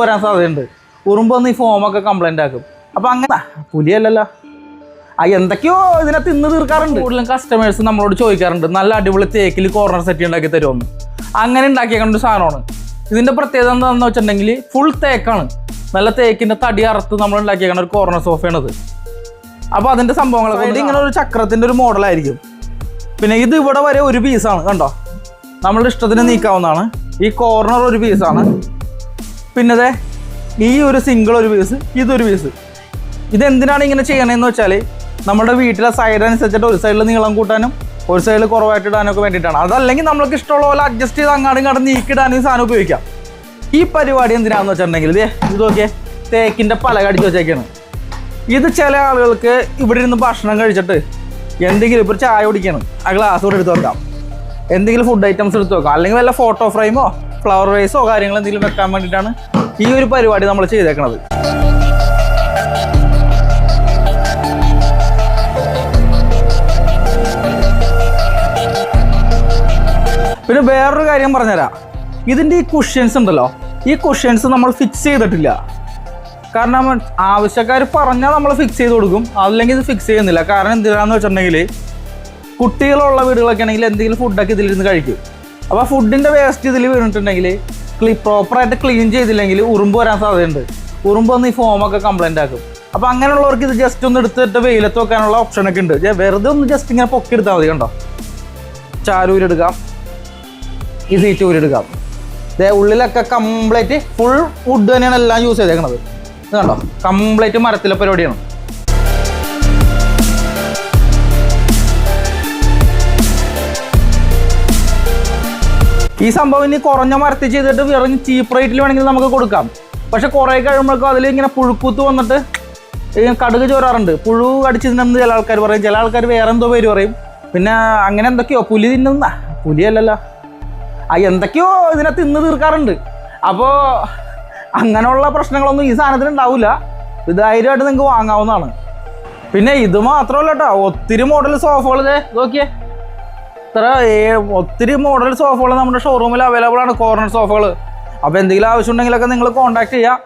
വരാൻ സാധ്യതയുണ്ട് ഉറുമ്പ് വന്ന് ഈ ഫോമൊക്കെ കംപ്ലൈന്റ് ആക്കും. അപ്പം അങ്ങനെ പുലിയല്ലല്ലോ. ആ എന്തൊക്കെയോ ഇതിനെ തിന്ന് തീർക്കാറുണ്ട്. കൂടുതലും കസ്റ്റമേഴ്സ് നമ്മളോട് ചോദിക്കാറുണ്ട്. നല്ല അടിപൊളി തേക്കിൽ കോർണർ സെറ്റ് ഉണ്ടാക്കി തരുമെന്ന് അങ്ങനെ ഉണ്ടാക്കിയേക്കുന്ന ഒരു സാധനമാണ്. ഇതിന്റെ പ്രത്യേകത എന്താണെന്ന് വെച്ചിട്ടുണ്ടെങ്കിൽ ഫുൾ തേക്കാണ്. നല്ല തേക്കിന്റെ തടി അറുത്ത് നമ്മൾ ഉണ്ടാക്കിയേക്കുന്ന ഒരു കോർണർ സോഫയാണത് അപ്പോൾ അതിന്റെ സംഭവങ്ങളൊക്കെ ഇത് ഇങ്ങനെ ഒരു ചക്രത്തിന്റെ ഒരു മോഡലായിരിക്കും പിന്നെ ഇത് ഇവിടെ വരെ ഒരു പീസാണ് കണ്ടോ? നമ്മളുടെ ഇഷ്ടത്തിന് നീക്കാവുന്നതാണ്. ഈ കോർണർ ഒരു പീസാണ് പിന്നെ ദേ ഈ ഒരു സിംഗിൾ ഒരു പീസ് ഇതൊരു പീസ് ഇതെന്തിനാണ് ഇങ്ങനെ ചെയ്യണതെന്ന് വെച്ചാൽ നമ്മുടെ വീട്ടിലെ സൈഡ് അനുസരിച്ചിട്ട് ഒരു സൈഡിൽ നീളം കൂട്ടാനും ഒരു സൈഡിൽ കുറവായിട്ട് ഇടാനും ഒക്കെ വേണ്ടിയിട്ടാണ്. അതല്ലെങ്കിൽ നമ്മൾക്ക് ഇഷ്ടമുള്ള പോലെ അഡ്ജസ്റ്റ് ചെയ്ത് അങ്ങാടും ഇങ്ങോട്ടും നീക്കിടാനും ഈ സാധനം ഉപയോഗിക്കാം. ഈ പരിപാടി എന്തിനാന്ന് വെച്ചിട്ടുണ്ടെങ്കിൽ ഇതേ ഇത് നോക്കിയേ തേക്കിന്റെ പലക അടിച്ച് വെച്ചേക്കാണ്. ഇത് ചില ആളുകൾക്ക് ഇവിടെ ഇരുന്ന് ഭക്ഷണം കഴിച്ചിട്ട് എന്തെങ്കിലും ഇപ്പോൾ ചായ കുടിക്കണം. ആ ഗ്ലാസ് കൂടെ എടുത്ത് വെക്കാം എന്തെങ്കിലും ഫുഡ് ഐറ്റംസ് എടുത്ത് വെക്കാം. അല്ലെങ്കിൽ വല്ല ഫോട്ടോ ഫ്രെയിമോ ഫ്ലവർ വേസോ കാര്യങ്ങൾ എന്തെങ്കിലും വെക്കാൻ വേണ്ടിയിട്ടാണ് ഈ ഒരു പരിപാടി നമ്മൾ ചെയ്തേക്കണത്. പിന്നെ വേറൊരു കാര്യം പറഞ്ഞുതരാം. ഇതിന്റെ ഈ കുഷ്യൻസ് ഉണ്ടല്ലോ ഈ കുഷ്യൻസ് നമ്മൾ ഫിക്സ് ചെയ്തിട്ടില്ല. കാരണം ആവശ്യക്കാർ പറഞ്ഞാൽ നമ്മൾ ഫിക്സ് ചെയ്ത് കൊടുക്കും അല്ലെങ്കിൽ ഇത് ഫിക്സ് ചെയ്യുന്നില്ല. കാരണം എന്തിനാണെന്ന് വെച്ചിട്ടുണ്ടെങ്കിൽ കുട്ടികളുള്ള വീടുകളൊക്കെ ആണെങ്കിൽ എന്തെങ്കിലും ഫുഡൊക്കെ ഇതിലിരുന്ന് കഴിക്കും. അപ്പോൾ ഫുഡിന്റെ വേസ്റ്റ് ഇതിൽ വീണിട്ടുണ്ടെങ്കിൽ ക്ലീ പ്രോപ്പറായിട്ട് ക്ലീൻ ചെയ്തില്ലെങ്കിൽ ഉറുമ്പ് വരാൻ സാധ്യതയുണ്ട്. ഉറുമ്പ് വന്ന് ഈ ഫോമൊക്കെ കംപ്ലൈന്റ് ആക്കും. അപ്പോൾ അങ്ങനെയുള്ളവർക്ക് ഇത് ജസ്റ്റ് ഒന്ന് എടുത്തിട്ട് വെയിലത്ത് വെക്കാനുള്ള ഓപ്ഷനൊക്കെ ഉണ്ട്. വെറുതെ ഒന്ന് ജസ്റ്റ് ഇങ്ങനെ പൊക്കി എടുത്താൽ മതി കണ്ടോ? ചാരൂരെടുക്കാം ഈ സീറ്റ് ഊരെടുക്കാം ദേ ഉള്ളിലൊക്കെ കംപ്ലീറ്റ് ഫുൾ വുഡ് തന്നെയാണ് എല്ലാം യൂസ് ചെയ്തേക്കുന്നത് ഇത് കണ്ടോ? കംപ്ലീറ്റ് മരത്തിലെ പരിപാടിയാണ്. ഈ സംഭവം ഇനി കുറഞ്ഞ മരത്തിൽ ചെയ്തിട്ട് വെറും ചീപ്പ് റേറ്റിൽ വേണമെങ്കിൽ നമുക്ക് കൊടുക്കാം. പക്ഷെ കുറേ കഴിയുമ്പോഴേക്കും അതിൽ ഇങ്ങനെ പുഴുക്കൂത്ത് വന്നിട്ട് കടുക് ചോരാറുണ്ട്. പുഴു കടിച്ചിട്ടുണ്ടെന്ന് ചില ആൾക്കാർ പറയും. ചില ആൾക്കാർ വേറെ എന്തോ പേര് പറയും. പിന്നെ അങ്ങനെ എന്തൊക്കെയോ പുലി തിന്നുന്ന പുലിയല്ലല്ലോ. ആ എന്തൊക്കെയോ ഇതിനെ തിന്ന് തീർക്കാറുണ്ട്. അപ്പോൾ അങ്ങനെയുള്ള പ്രശ്നങ്ങളൊന്നും ഈ സാധനത്തിന് ഉണ്ടാവില്ല ഇത് ധൈര്യമായിട്ട് നിങ്ങൾക്ക് വാങ്ങാവുന്നതാണ്. പിന്നെ ഇത് മാത്രമല്ല കേട്ടോ ഒത്തിരി മോഡൽ സോഫകൾ നോക്കിയേ. ഇത്ര ഏ- ഒത്തിരി മോഡൽ സോഫകൾ നമ്മുടെ ഷോറൂമിൽ അവൈലബിൾ ആണ് കോർണർ സോഫകൾ അപ്പോൾ എന്തെങ്കിലും ആവശ്യം ഉണ്ടെങ്കിലൊക്കെ നിങ്ങൾ കോൺടാക്ട് ചെയ്യുക